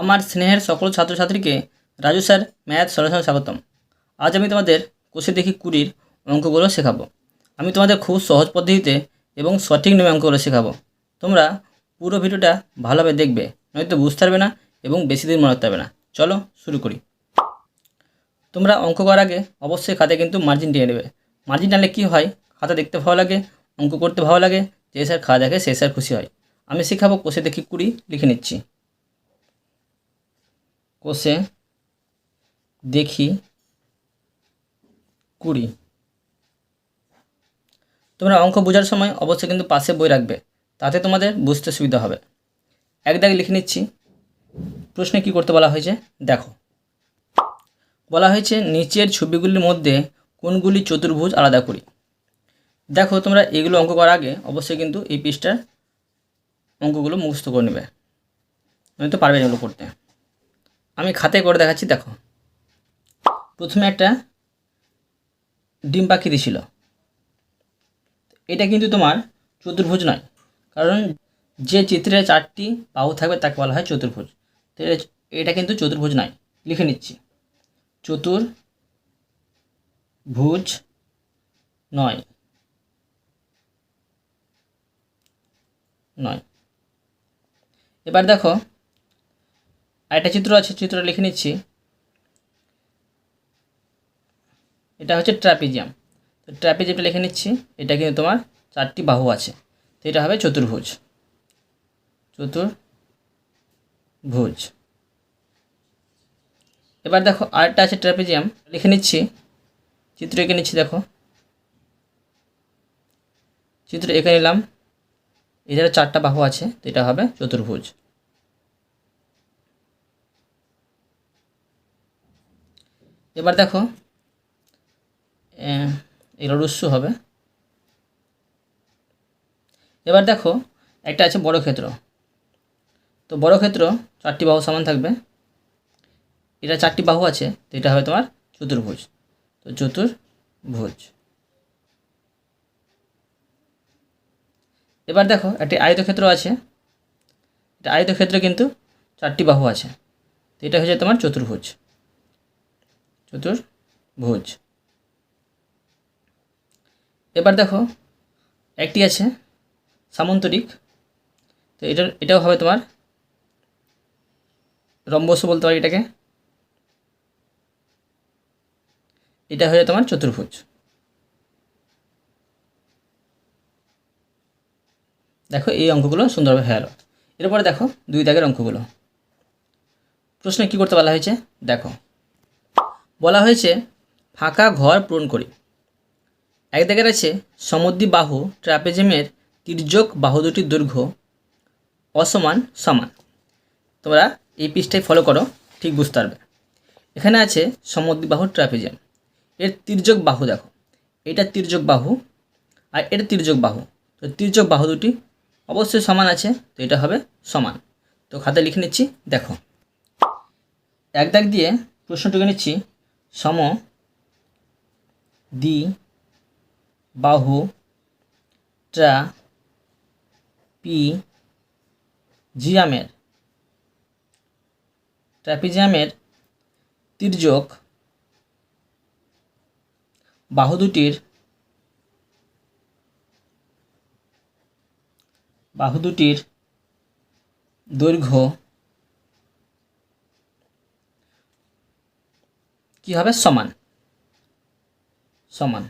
আমার স্নেহের সকল ছাত্রছাত্রীকে রাজু স্যার, ম্যাথ সলিউশন স্বাগতম। আজ আমি তোমাদের কোষে দেখি কুড়ির অঙ্কগুলো শেখাবো। আমি তোমাদের খুব সহজ পদ্ধতিতে এবং সঠিক নিয়মে অঙ্কগুলো শেখাবো। তোমরা পুরো ভিডিওটা ভালোভাবে দেখবে, নয়তো বুঝতে পারবে না এবং বেশি দিন মনে রাখতে পারবে না। চলো শুরু করি। তোমরা অঙ্ক করার আগে অবশ্যই খাতায় কিন্তু মার্জিন টেনে নেবে। মার্জিন টানলে কী হয়? খাতা দেখতে ভালো লাগে, অঙ্ক করতে ভালো লাগে, যে স্যার খাওয়া দেখে সে স্যার খুশি হয়। আমি শেখাবো কোষে দেখি কুড়ি, লিখে নিচ্ছি। কোষে দেখি কুড়ি। তোমরা অঙ্ক বোঝার সময় অবশ্যই কিন্তু পাশে বই রাখবে, তাতে তোমাদের বুঝতে সুবিধা হবে। এক লিখে নিচ্ছি, প্রশ্নে কি করতে বলা হয়েছে? দেখো। বলা হয়েছে নিচের ছবিগুলির মধ্যে কোনগুলি চতুর্ভুজ আলাদা করি। দেখো, তোমরা এগুলো অঙ্ক করার আগে অবশ্যই কিন্তু এই পৃষ্ঠার অঙ্কগুলো মুখস্থ করে নেবে। নয়তো পারবে না এগুলো করতে। আমি খাতায় করে দেখাচ্ছি, দেখো। প্রথমে একটা ডিম পাখি দিছিল। এটা কিন্তু তোমার চতুর্ভুজ নয়, কারণ যে চিত্রে চারটি বাহু থাকবে তাকে বলা হয় চতুর্ভুজ। তো এটা কিন্তু চতুর্ভুজ নয়, লিখে নিচ্ছি। চতুর ভুজ নয়। নয়। এবার দেখো আরেকটা চিত্র আছে চিত্র লিখে নিচ্ছি। এটা হচ্ছে ট্র্যাপিজিয়াম। তো ট্র্যাপিজিয়ামটা লিখে নিচ্ছি, এটা কিন্তু তোমার চারটি বাহু আছে। তো এটা হবে চতুর্ভুজ। চতুর্ভুজ। এবার দেখো, আরেকটা আছে ট্র্যাপিজিয়াম, লিখে নিচ্ছি। চিত্র এঁকে নিচ্ছি, দেখো। চিত্র এঁকে নিলাম। এছাড়া চারটা বাহু আছে, তো এটা হবে চতুর্ভুজ। এবার দেখো আহ, এগুলো রুস্যু হবে। এবার দেখো একটা আছে বড় ক্ষেত্র। তো বড় ক্ষেত্র চারটি বাহু সমান থাকবে। এটা চারটি বাহু আছে তো এটা হবে তোমার চতুর্ভুজ। তো চতুর্ভুজ। এবার দেখো একটি আয়তক্ষেত্র আছে। এটা আয়তক্ষেত্র কিন্তু চারটি বাহু আছে। তো এটা হচ্ছে তোমার চতুর্ভুজ। চতুর্ভুজ এবার দেখো, একটি আছে সামন্তরিক তো এটা এটাও হবে তোমার রম্বস বলতে পারি এটাকে। এটা হয়ে তোমার চতুর্ভুজ। দেখো, এই অঙ্কগুলো সুন্দরভাবে হয়ে গেল। এরপরে দেখো, দুই দাগের অঙ্কগুলো। প্রশ্নে কী করতে বলা হয়েছে? দেখো। বলা হয়েছে, ফাঁকা ঘর পূরণ করি। এক দাগের আছে সমদ্বি বাহু, ট্রাপেজিয়ামের তির্যক বাহু দুটির দৈর্ঘ্য, অসমান, সমান। তোমরা এই পৃষ্ঠায় ফলো করো, ঠিক বুঝতে পারবে। এখানে আছে সমদ্বিবাহু ট্রাপেজিয়াম। এর তির্যক বাহু দেখো। এটা তির্যক বাহু আর এটা তির্যক বাহু। তো তির্যক বাহু দুটি অবশ্যই সমান আছে, তো এটা হবে সমান। তো খাতায় লিখে নিচ্ছি, দেখো। এক দাগ দিয়ে প্রশ্নটুকু নিচ্ছি সম দ্বি বাহু ট্রা পি জিয়ামের। ট্র্যাপিজিয়ামের তির্যক বাহু দুটির বাহু দুটির দৈর্ঘ্য কি হবে? সমান। সমান।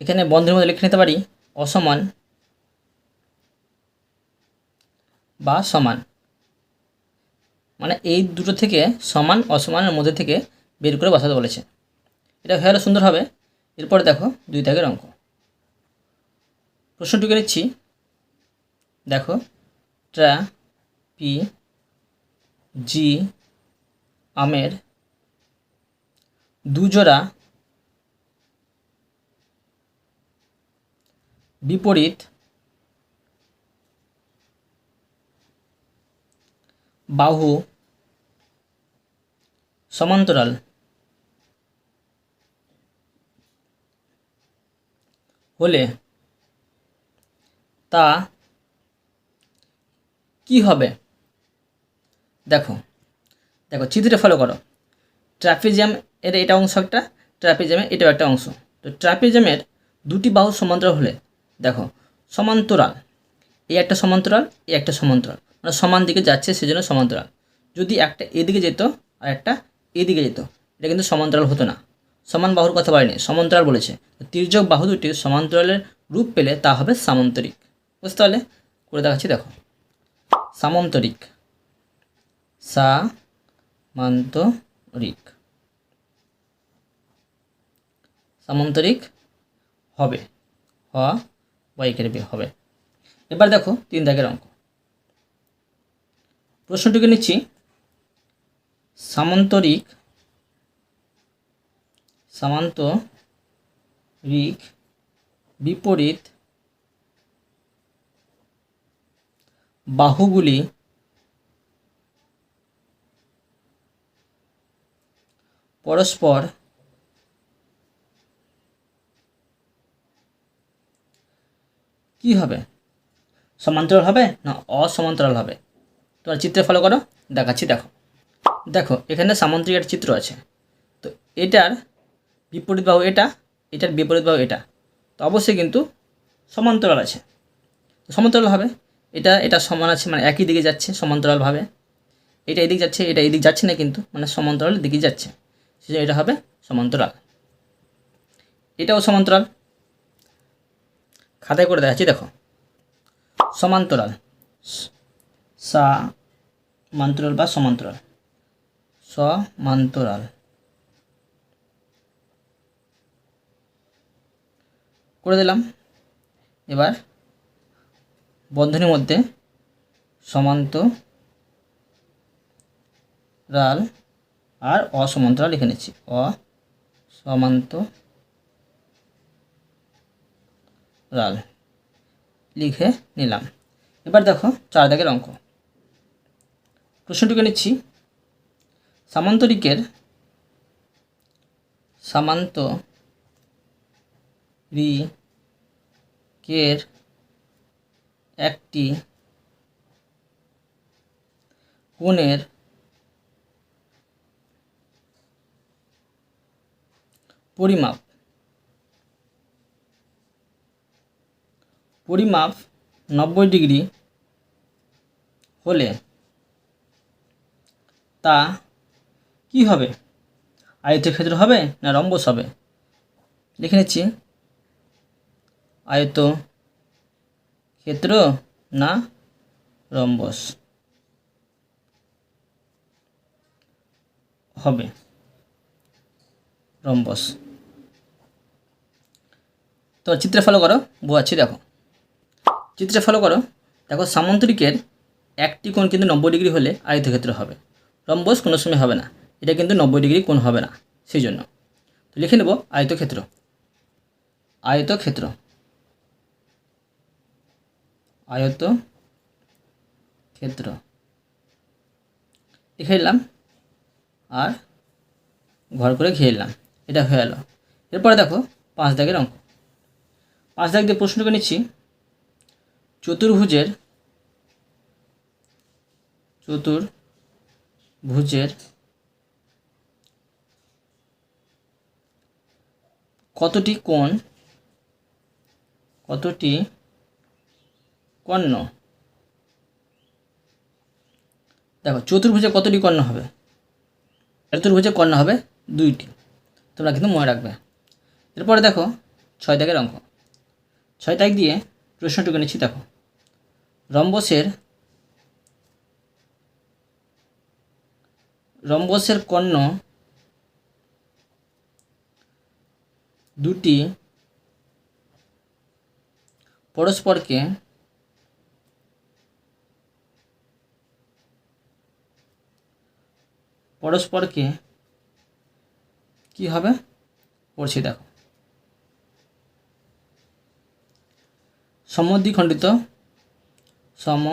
এখানে বন্ধের মধ্যে লিখে নিতে পারি, অসমান বা সমান। মানে এই দুটো থেকে সমান, অসমানের মধ্যে থেকে বের করে বসাতে বলেছে। এটা হয়ে সুন্দর হবে। এরপরে দেখো দুই দাগের অঙ্ক। প্রশ্নটুকু নিচ্ছি। দেখো ট্রা পি জি আমের দুজোড়া বিপরীত বাহু সমান্তরাল। হলে তা কি হবে? দেখো দেখো, চিত্রটা ফলো করো। ট্রাফিজিয়াম এর এটা অংশ একটা ট্রাফিজিয়ামের এটাও একটা অংশ। তো ট্রাফিজিয়ামের দুটি বাহু সমান্তরাল হলে, দেখো, সমান্তরাল এই একটা সমান্তরাল এই একটা সমান্তরাল। মানে সমান দিকে যাচ্ছে, সেজন্য সমান্তরাল। যদি একটা এদিকে যেত, আর একটা এদিকে যেত, এটা কিন্তু সমান্তরাল হতো না। সমান বাহুর কথা বলেনি, সমান্তরাল বলেছে। তির্যক বাহু দুটির সমান্তরালের রূপ পেলে তা হবে সামান্তরিক। বুঝতে পারলে? করে দেখাচ্ছি, দেখো। সামান্তরিক। সামান্তরিক সামান্তরিক হবে। হ ওয়াইকের বে হবে। এবার দেখো তিন দাগের অঙ্ক। প্রশ্নটিকে নিচ্ছি। সামান্তরিক সামান্তরিক বিপরীত বাহুগুলি পরস্পর কি হবে? সমান্তরাল হবে না অসমান্তরাল হবে? তোমার চিত্রে ফলো করো, দেখাচ্ছি, দেখো। দেখো, এখানে সামান্তরিক একটা চিত্র আছে। তো এটার বিপরীত বাহু এটা, এটার বিপরীত বাহু এটা। তো অবশ্যই কিন্তু সমান্তরাল আছে। সমান্তরাল হবে। এটা এটা সমান আছে মানে একই দিকে যাচ্ছে, সমান্তরালভাবে। এটা এদিক যাচ্ছে, এটা এদিক যাচ্ছে না কিন্তু মানে সমান্তরাল দিকে যাচ্ছে। সেজন্য এটা হবে সমান্তরাল। এটাও সমান্তরাল। খাতায় করে দেখাচ্ছি, দেখো। সমান্তরাল। সা মান্তরাল বা সমান্তরাল। সমান্তরাল। করে দিলাম। এবার বন্ধনীর মধ্যে সমান্তরাল আর অসমান্তরাল লিখে নিচ্ছি। অসমান্তরাল লিখে নিলাম। এবার দেখো চার দাগের অঙ্ক। প্রশ্নটিকে নিচ্ছি। সামান্তরিকের সামান্তরিকের একটি কোণের পরিমাপ। পরিমাপ নব্বই ডিগ্রি হলে তা কি হবে? আয়তক্ষেত্র হবে না রম্বস হবে? লিখে নিচ্ছি। আয়ত ক্ষেত্র না রম্বস হবে। রম্বস তো চিত্রে ফলো করো বোঝাচ্ছি দেখো। চিত্রে ফলো করো, দেখো সামন্তরিকের একটি কোণ কিন্তু নব্বই ডিগ্রি হলে আয়তক্ষেত্র হবে। রম্বস কোনো সময় হবে না, এটা কিন্তু নব্বই ডিগ্রি কোণ হবে না, সেই জন্য। তো লিখে নেব আয়তক্ষেত্র। আয়তক্ষেত্র। আয়ত ক্ষেত্র লিখে নিলাম, আর ঘর করে খেয়ে নিলাম, এটা হয়ে গেল এরপরে দেখো পাঁচ দাগের অঙ্ক। পাঁচ দাগ দিয়ে প্রশ্নকে নিচ্ছি। চতুর্ভুজের চতুর্ভুজের কতটি কোণ? কতটি কর্ণ? দেখো, চতুর্ভুজে কতটি কর্ণ হবে? চতুর্ভুজে কর্ণ হবে দুইটি। তোমরা কিন্তু মনে রাখবে। এরপরে দেখো ছয় দাগের অঙ্ক। ছয় তারিখ দিয়ে প্রশ্নটুকু নিচ্ছি, দেখো। রম্বসের রম্বসের কর্ণ দুটি পরস্পরকে পরস্পরকে কি হবে? পড়ছি, দেখো। সমদ্বিখণ্ডিত সম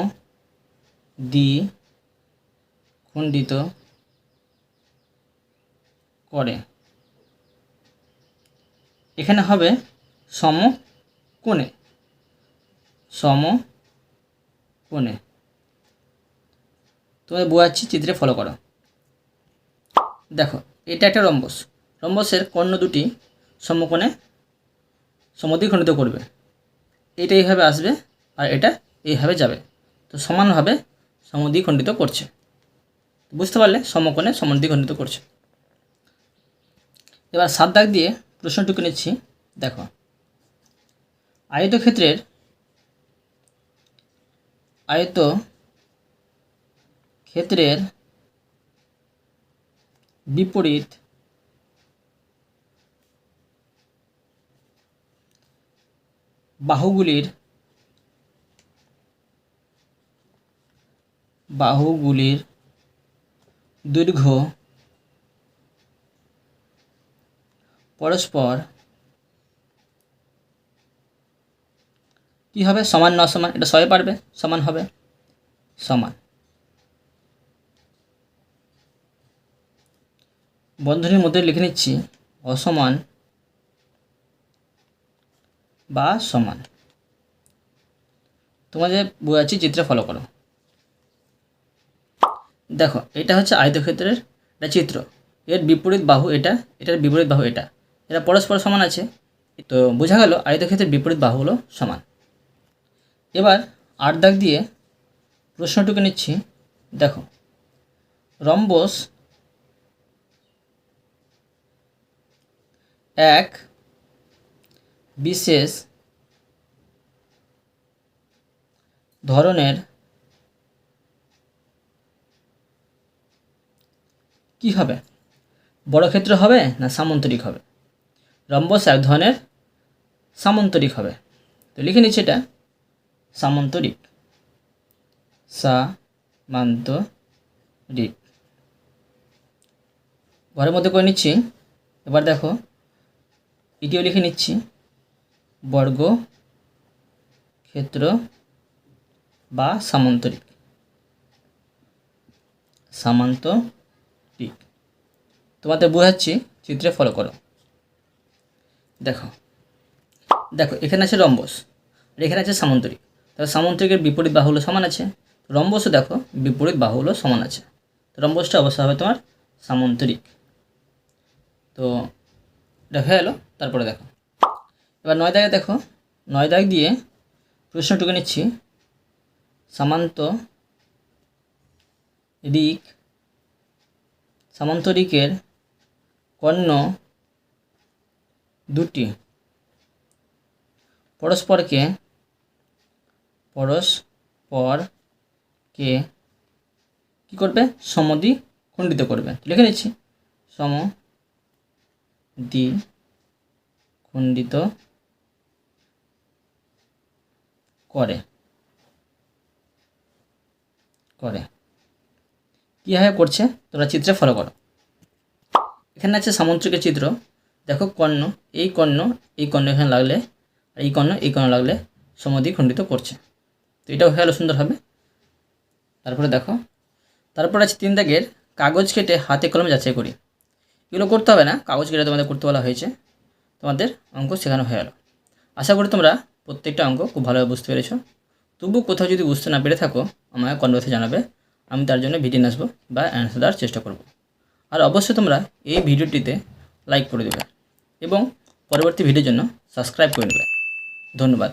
দ্বি খণ্ডিত করে। এখানে হবে সম কোণে সম কোণে তোমাদের বোঝাচ্ছি, চিত্রে ফলো করো। দেখো, এটা একটা রম্বস। রম্বসের কর্ণ দুটি সমকোণে সমদ্বিখণ্ডিত করবে। এটা এইভাবে আসবে আর এটা এইভাবে যাবে। তো সমানভাবে সমদ্বিখণ্ডিত করছে। বুঝতে পারলে সমকোণে সমদ্বিখণ্ডিত করছে। এবার সাত দাগ দিয়ে প্রশ্নটুকু নিচ্ছি। দেখো। আয়তক্ষেত্রের আয়ত ক্ষেত্রের বিপরীত বাহুগুলির বাহুগুলির দৈর্ঘ্য পরস্পর কি হবে? সমান না সমান এটা সবাই পারবে? সমান হবে? সমান। বন্ধনীর মধ্যে লিখে নিচ্ছি, অসমান বা সমান। তোমাদের বোঝাচ্ছি চিত্রে ফলো করো। দেখো, এটা হচ্ছে আয়তক্ষেত্রের একটা চিত্র। এর বিপরীত বাহু এটা, এটার বিপরীত বাহু এটা। এরা পরস্পর সমান আছে। তো বোঝা গেল, আয়তক্ষেত্রের বিপরীত বাহু বাহুগুলো সমান। এবার আট দাগ দিয়ে প্রশ্নটুকু নিচ্ছি। দেখো, রম্বস এক বিশেষ ধরনের কি হবে? বড় ক্ষেত্র হবে না সামন্তরিক হবে? রম্বস এক ধরনের সামন্তরিক হবে। তো লিখে নিচ্ছি এটা। সামন্তরিক। সামান্তরিক। ঘরের মধ্যে করে নিচ্ছি। এবার দেখো, এটিও লিখে নিচ্ছি। বর্গ ক্ষেত্র বা সামান্তরিক। সামান্তরিক। তোমাদের বোঝাচ্ছি, চিত্রে ফলো করো। দেখো। দেখো, এখানে আছে রম্বস, আর এখানে আছে সামন্তরিক। তাহলে সামন্তরিকের বিপরীত বাহুগুলো সমান আছে। রম্বসও দেখো, বিপরীত বাহুগুলো সমান আছে। রম্বসটা অবশ্যই হবে তোমার সামন্তরিক। তো এটা হয়ে গেলো। তারপরে দেখো। এবার নয় দাগে দেখো, নয় দাগ দিয়ে প্রশ্নটুকু নিচ্ছি। সামান্ত রিক সামান্তরিকের কর্ণ দুটি। পরস্পরকে পরস্পরকে কী করবে? সমদ্বি খণ্ডিত করবে। লিখে নিচ্ছি। সম দ্বি খণ্ডিত করে। করে। কীভাবে করছে? তোমরা চিত্রে ফলো করো। এখানে আছে সামুদ্রিকের চিত্র। দেখো কর্ণ, এই কর্ণ এই কর্ণ এখানে লাগলে আর এই কর্ণ এই কর্ণ লাগলে সমদ্বি খণ্ডিত করছে। তো এটাও হয়ে গেলো সুন্দর হবে। তারপরে দেখো, তারপর আছে তিন দাগের কাগজ কেটে হাতে কলমে যাচাই করি। এগুলো করতে হবে না, কাগজ কেটে তোমাদের করতে বলা হয়েছে। তোমাদের অঙ্ক শেখানো হয়ে গেলো। আশা করি তোমরা প্রত্যেকটা অঙ্ক খুব ভালোভাবে বুঝতে পেরেছ। তবু কোথাও যদি বুঝতে না পেরে থাকো, আমাকে কনভার্সে জানাবে। আমি তার জন্য ভিডিও নিয়ে আসব বা অ্যান্সার দেওয়ার চেষ্টা করব। আর অবশ্যই তোমরা এই ভিডিওটিতে লাইক করে দেবে এবং পরবর্তী ভিডিওর জন্য সাবস্ক্রাইব করে নেবে। ধন্যবাদ।